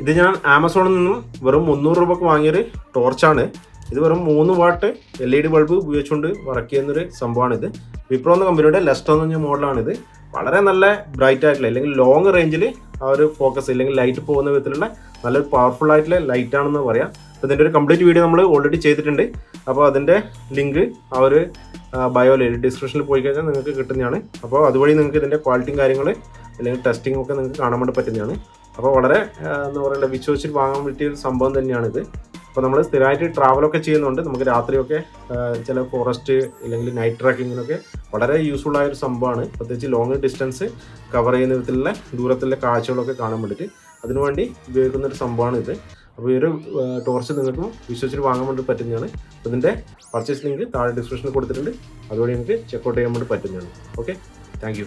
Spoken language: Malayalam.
ഇത് ഞാൻ ആമസോണിൽ നിന്നും വെറും മുന്നൂറ് രൂപക്ക് വാങ്ങിയൊരു ടോർച്ചാണ്. ഇത് വെറും മൂന്ന് watt L E D bulb ഉപയോഗിച്ചുകൊണ്ട് വർക്ക് ചെയ്യുന്നൊരു ഇത് വിപ്രോ എന്ന കമ്പനിയുടെ ലെസ്റ്റോ എന്ന് മോഡലാണിത്. വളരെ നല്ല ബ്രൈറ്റ് ആയിട്ടുള്ള അല്ലെങ്കിൽ ലോങ് റേഞ്ചിൽ ആ ഒരു ഫോക്കസ് അല്ലെങ്കിൽ ലൈറ്റ് പോകുന്ന വിധത്തിലുള്ള നല്ലൊരു പവർഫുൾ ആയിട്ടുള്ള ലൈറ്റ് ആണെന്ന് പറയാം. അപ്പോൾ ഇതിന്റെ ഒരു കംപ്ലീറ്റ് വീഡിയോ നമ്മൾ ഓൾറെഡി ചെയ്തിട്ടുണ്ട്. അപ്പോൾ അതിന്റെ ലിങ്ക് ആ ഒരു ബയോയിൽ ഡിസ്ക്രിപ്ഷനിൽ പോയി കഴിഞ്ഞാൽ നിങ്ങൾക്ക് കിട്ടുന്നതാണ്. അപ്പോൾ അതുവഴി നിങ്ങൾക്ക് ഇതിന്റെ ക്വാളിറ്റിയും കാര്യങ്ങൾ അല്ലെങ്കിൽ ടെസ്റ്റിംഗ് ഒക്കെ നിങ്ങൾക്ക് കാണാൻ വേണ്ടി പറ്റുന്നതാണ്. അപ്പോൾ വളരെ എന്താ പറയുക വിശ്വസിച്ചിട്ട് വാങ്ങാൻ പറ്റിയ ഒരു സംഭവം തന്നെയാണിത്. അപ്പോൾ നമ്മൾ സ്ഥിരമായിട്ട് ട്രാവലൊക്കെ ചെയ്യുന്നുണ്ട്. നമുക്ക് രാത്രിയൊക്കെ ചില ഫോറസ്റ്റ് അല്ലെങ്കിൽ നൈറ്റ് ട്രാക്കിങ്ങിനൊക്കെ വളരെ യൂസ്ഫുൾ ആയ ഒരു സംഭവമാണ്. പ്രത്യേകിച്ച് ലോങ് ഡിസ്റ്റൻസ് കവർ ചെയ്യുന്ന വിധത്തിലുള്ള ദൂരത്തിലുള്ള കാഴ്ചകളൊക്കെ കാണാൻ വേണ്ടിയിട്ട് അതിനുവേണ്ടി ഉപയോഗിക്കുന്ന ഒരു സംഭവമാണ് ഇത് അപ്പോൾ ഈ ഒരു ടോർച്ച് നിങ്ങൾക്ക് വിശ്വസിച്ച് വാങ്ങാൻ വേണ്ടി പറ്റുന്നതാണ്. ഇതിന്റെ പർച്ചേസ് ലിങ്ക് താഴെ ഡിസ്ക്രിപ്ഷനിൽ കൊടുത്തിട്ടുണ്ട്. അതുവഴി നിങ്ങൾക്ക് ചെക്കൗട്ട് ചെയ്യാൻ വേണ്ടി പറ്റുന്നതാണ്. Okay thank